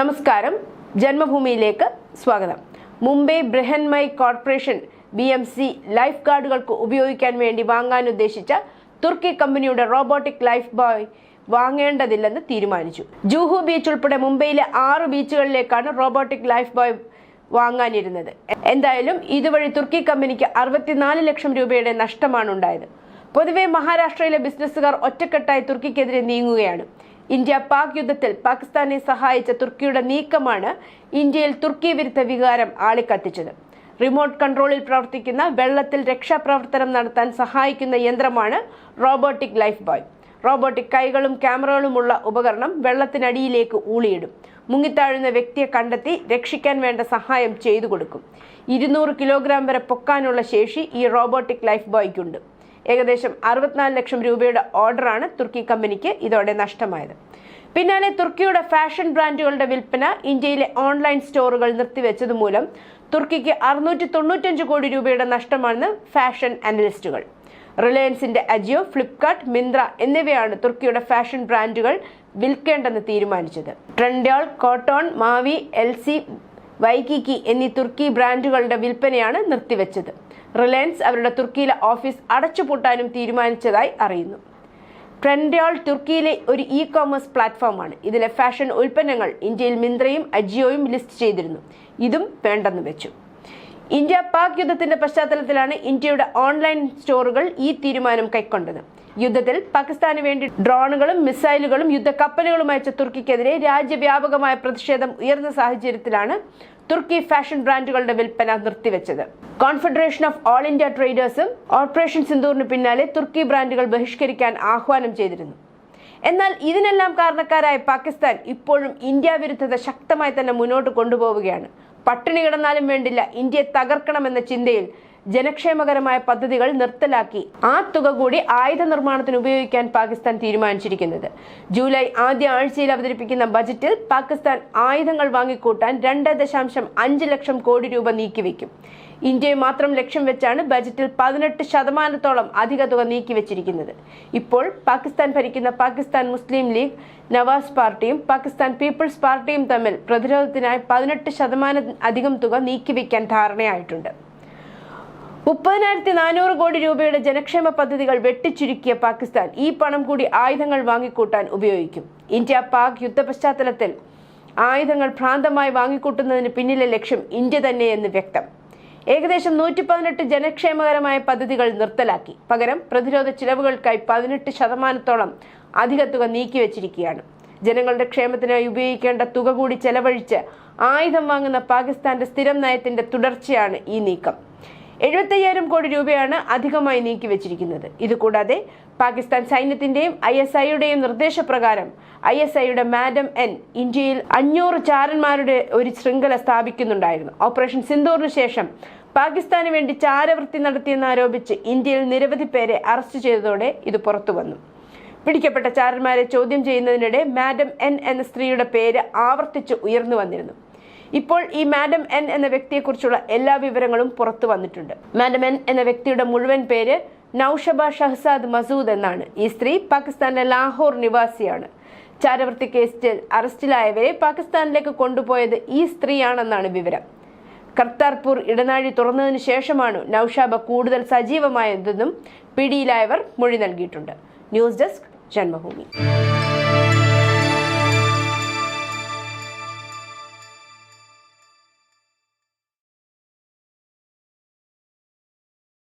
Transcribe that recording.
നമസ്കാരം. ജന്മഭൂമിയിലേക്ക് സ്വാഗതം. Mumbai Brihanmumbai corporation B M C life ഗാർഡുകൾക്ക് ഉപയോഗിക്കാൻ വേണ്ടി വാങ്ങാൻ ഉദ്ദേശിച്ച തുർക്കി കമ്പനിയുടെ റോബോട്ടിക് ലൈഫ് ബോയ് വാങ്ങേണ്ടതില്ലെന്ന് തീരുമാനിച്ചു. ജൂഹു ബീച്ച് ഉൾപ്പെടെ മുംബൈയിലെ ആറ് ബീച്ചുകളിലേക്കാണ് റോബോട്ടിക് ലൈഫ് ബോയ് വാങ്ങാനിരുന്നത്. എന്തായാലും ഇതുവഴി തുർക്കി കമ്പനിക്ക് അറുപത്തിനാല് ലക്ഷം രൂപയുടെ നഷ്ടമാണ് ഉണ്ടായത് പൊതുവെ മഹാരാഷ്ട്രയിലെ ബിസിനസ്സുകാർ ഒറ്റക്കെട്ടായി തുർക്കിക്കെതിരെ നീങ്ങുകയാണ്. ഇന്ത്യ പാക് യുദ്ധത്തിൽ പാകിസ്ഥാനെ സഹായിച്ച തുർക്കിയുടെ നീക്കമാണ് ഇന്ത്യയിൽ തുർക്കി വിരുദ്ധ വികാരം ആളിക്കത്തിച്ചത്. റിമോട്ട് കൺട്രോളിൽ പ്രവർത്തിക്കുന്ന വെള്ളത്തിൽ രക്ഷാപ്രവർത്തനം നടത്താൻ സഹായിക്കുന്ന യന്ത്രമാണ് റോബോട്ടിക് ലൈഫ് ബോയ്. റോബോട്ടിക് കൈകളും ക്യാമറകളുമുള്ള ഉപകരണം വെള്ളത്തിനടിയിലേക്ക് ഊളിയിടും. മുങ്ങിത്താഴുന്ന വ്യക്തിയെ കണ്ടെത്തി രക്ഷിക്കാൻ വേണ്ട സഹായം ചെയ്തു കൊടുക്കും. ഇരുന്നൂറ് കിലോഗ്രാം വരെ പൊക്കാനുള്ള ശേഷി ഈ റോബോട്ടിക് ലൈഫ് ബോയ്ക്കുണ്ട്. ഏകദേശം അറുപത്തിനാല് ലക്ഷം രൂപയുടെ ഓർഡറാണ് തുർക്കി കമ്പനിക്ക് ഇതോടെ നഷ്ടമായത്. പിന്നാലെ തുർക്കിയുടെ ഫാഷൻ ബ്രാൻഡുകളുടെ വിൽപ്പന ഇന്ത്യയിലെ ഓൺലൈൻ സ്റ്റോറുകൾ നിർത്തിവെച്ചത് മൂലം തുർക്കിക്ക് അറുന്നൂറ്റി തൊണ്ണൂറ്റഞ്ച് കോടി രൂപയുടെ നഷ്ടമാണെന്ന് ഫാഷൻ അനലിസ്റ്റുകൾ. റിലയൻസിന്റെ അജിയോ ഫ്ലിപ്കാർട്ട് മിന്ത്ര എന്നിവയാണ് തുർക്കിയുടെ ഫാഷൻ ബ്രാൻഡുകൾ വിൽക്കേണ്ടെന്ന് തീരുമാനിച്ചത്. ട്രെൻഡോൾ കോട്ടോൺ മാവി എൽ വൈകിക്കി എന്നീ തുർക്കി ബ്രാൻഡുകളുടെ വിൽപ്പനയാണ് നിർത്തിവെച്ചത്. റിലയൻസ് അവരുടെ തുർക്കിയിലെ ഓഫീസ് അടച്ചുപൂട്ടാനും തീരുമാനിച്ചതായി അറിയുന്നു. ട്രെൻഡോൾ തുർക്കിയിലെ ഒരു ഇ കോമേഴ്സ് പ്ലാറ്റ്ഫോമാണ്. ഇതിലെ ഫാഷൻ ഉൽപ്പന്നങ്ങൾ ഇന്ത്യയിൽ മിന്ത്രയും അജിയോയും ലിസ്റ്റ് ചെയ്തിരുന്നു. ഇതും വേണ്ടെന്ന് വെച്ചു. ഇന്ത്യ പാക് യുദ്ധത്തിന്റെ പശ്ചാത്തലത്തിലാണ് ഇന്ത്യയുടെ ഓൺലൈൻ സ്റ്റോറുകൾ ഈ തീരുമാനം കൈക്കൊണ്ടത്. യുദ്ധത്തിൽ പാകിസ്ഥാന് വേണ്ടി ഡ്രോണുകളും മിസൈലുകളും യുദ്ധക്കപ്പലുകളും അയച്ച തുർക്കിക്കെതിരെ രാജ്യവ്യാപകമായ പ്രതിഷേധം ഉയർന്ന സാഹചര്യത്തിലാണ് തുർക്കി ഫാഷൻ ബ്രാൻഡുകളുടെ വിൽപ്പന നിർത്തിവെച്ചത്. കോൺഫെഡറേഷൻ ഓഫ് ഓൾ ഇന്ത്യ ട്രേഡേഴ്സും ഓപ്പറേഷൻ സിന്ദൂറിന് പിന്നാലെ തുർക്കി ബ്രാൻഡുകൾ ബഹിഷ്കരിക്കാൻ ആഹ്വാനം ചെയ്തിരുന്നു. എന്നാൽ ഇതിനെല്ലാം കാരണക്കാരായ പാകിസ്ഥാൻ ഇപ്പോഴും ഇന്ത്യ വിരുദ്ധത ശക്തമായി തന്നെ മുന്നോട്ട് കൊണ്ടുപോവുകയാണ്. പട്ടിണി കിടന്നാലും വേണ്ടില്ല. ഇന്ത്യയെ തകർക്കണമെന്ന ചിന്തയിൽ ജനക്ഷേമകരമായ പദ്ധതികൾ നിർത്തലാക്കി ആ തുക കൂടി ആയുധ നിർമ്മാണത്തിന് ഉപയോഗിക്കാൻ പാകിസ്ഥാൻ തീരുമാനിച്ചിരിക്കുന്നത്. ജൂലൈ ആദ്യ ആഴ്ചയിൽ അവതരിപ്പിക്കുന്ന ബജറ്റിൽ പാകിസ്ഥാൻ ആയുധങ്ങൾ വാങ്ങിക്കൂട്ടാൻ രണ്ട് ദശാംശം അഞ്ച് ലക്ഷം കോടി രൂപ നീക്കിവെക്കും. ഇന്ത്യയെ മാത്രം ലക്ഷ്യം വെച്ചാണ് ബജറ്റിൽ പതിനെട്ട് ശതമാനത്തോളം അധിക തുക നീക്കിവെച്ചിരിക്കുന്നത്. ഇപ്പോൾ പാകിസ്ഥാൻ ഭരിക്കുന്ന പാകിസ്ഥാൻ മുസ്ലിം ലീഗ് നവാസ് പാർട്ടിയും പാകിസ്ഥാൻ പീപ്പിൾസ് പാർട്ടിയും തമ്മിൽ പ്രതിരോധത്തിനായി പതിനെട്ട് ശതമാനം അധികം തുക നീക്കിവെക്കാൻ ധാരണയായിട്ടുണ്ട്. മുപ്പതിനായിരത്തി നാനൂറ് കോടി രൂപയുടെ ജനക്ഷേമ പദ്ധതികൾ വെട്ടിച്ചുരുക്കിയ പാകിസ്ഥാൻ ഈ പണം കൂടി ആയുധങ്ങൾ വാങ്ങിക്കൂട്ടാൻ ഉപയോഗിക്കും. ഇന്ത്യ പാക് യുദ്ധ പശ്ചാത്തലത്തിൽ ആയുധങ്ങൾ ഭ്രാന്തമായി വാങ്ങിക്കൂട്ടുന്നതിന് പിന്നിലെ ലക്ഷ്യം ഇന്ത്യ തന്നെയെന്ന് വ്യക്തം. ഏകദേശം നൂറ്റി പതിനെട്ട് ജനക്ഷേമകരമായ പദ്ധതികൾ നിർത്തലാക്കി. പകരം പ്രതിരോധ ചിലവുകൾക്കായി പതിനെട്ട് ശതമാനത്തോളം അധിക തുക നീക്കിവെച്ചിരിക്കുകയാണ്. ജനങ്ങളുടെ ക്ഷേമത്തിനായി ഉപയോഗിക്കേണ്ട തുക കൂടി ചെലവഴിച്ച് ആയുധം വാങ്ങുന്ന പാകിസ്ഥാന്റെ സ്ഥിരം നയത്തിന്റെ തുടർച്ചയാണ് ഈ നീക്കം. എഴുപത്തയ്യായിരം കോടി രൂപയാണ് അധികമായി നീക്കിവെച്ചിരിക്കുന്നത് ഇതുകൂടാതെ പാകിസ്ഥാൻ സൈന്യത്തിന്റെയും ഐ എസ് ഐയുടെയും നിർദ്ദേശപ്രകാരം ഐ എസ് ഐയുടെ മാഡം എൻ ഇന്ത്യയിൽ അഞ്ഞൂറ് ചാരന്മാരുടെ ഒരു ശൃംഖല സ്ഥാപിക്കുന്നുണ്ടായിരുന്നു. ഓപ്പറേഷൻ സിന്ദൂറിന് ശേഷം പാകിസ്ഥാന് വേണ്ടി ചാരവൃത്തി നടത്തിയെന്നാരോപിച്ച് ഇന്ത്യയിൽ നിരവധി പേരെ അറസ്റ്റ് ചെയ്തതോടെ ഇത് പുറത്തു വന്നു പിടിക്കപ്പെട്ട ചാരന്മാരെ ചോദ്യം ചെയ്യുന്നതിനിടെ മാഡം എൻ എന്ന സ്ത്രീയുടെ പേര് ആവർത്തിച്ച് ഉയർന്നു വന്നിരുന്നു. ഇപ്പോൾ ഈ മാഡം എൻ എന്ന വ്യക്തിയെക്കുറിച്ചുള്ള എല്ലാ വിവരങ്ങളും പുറത്തു വന്നിട്ടുണ്ട്. മാഡം എൻ എന്ന വ്യക്തിയുടെ മുഴുവൻ പേര് നൌഷബ ഷഹസാദ് മസൂദ് എന്നാണ്. ഈ സ്ത്രീ പാകിസ്ഥാനിലെ ലാഹോർ നിവാസിയാണ്. ചാരവൃത്തി കേസിൽ അറസ്റ്റിലായവരെ പാകിസ്ഥാനിലേക്ക് കൊണ്ടുപോയത് ഈ സ്ത്രീയാണെന്നാണ് വിവരം. കർത്താർപൂർ ഇടനാഴി തുറന്നതിന് ശേഷമാണ് നൌഷാബ കൂടുതൽ സജീവമായതെന്നും പിടിയിലായവർ മൊഴി നൽകിയിട്ടുണ്ട്. News desk Janmabhumi.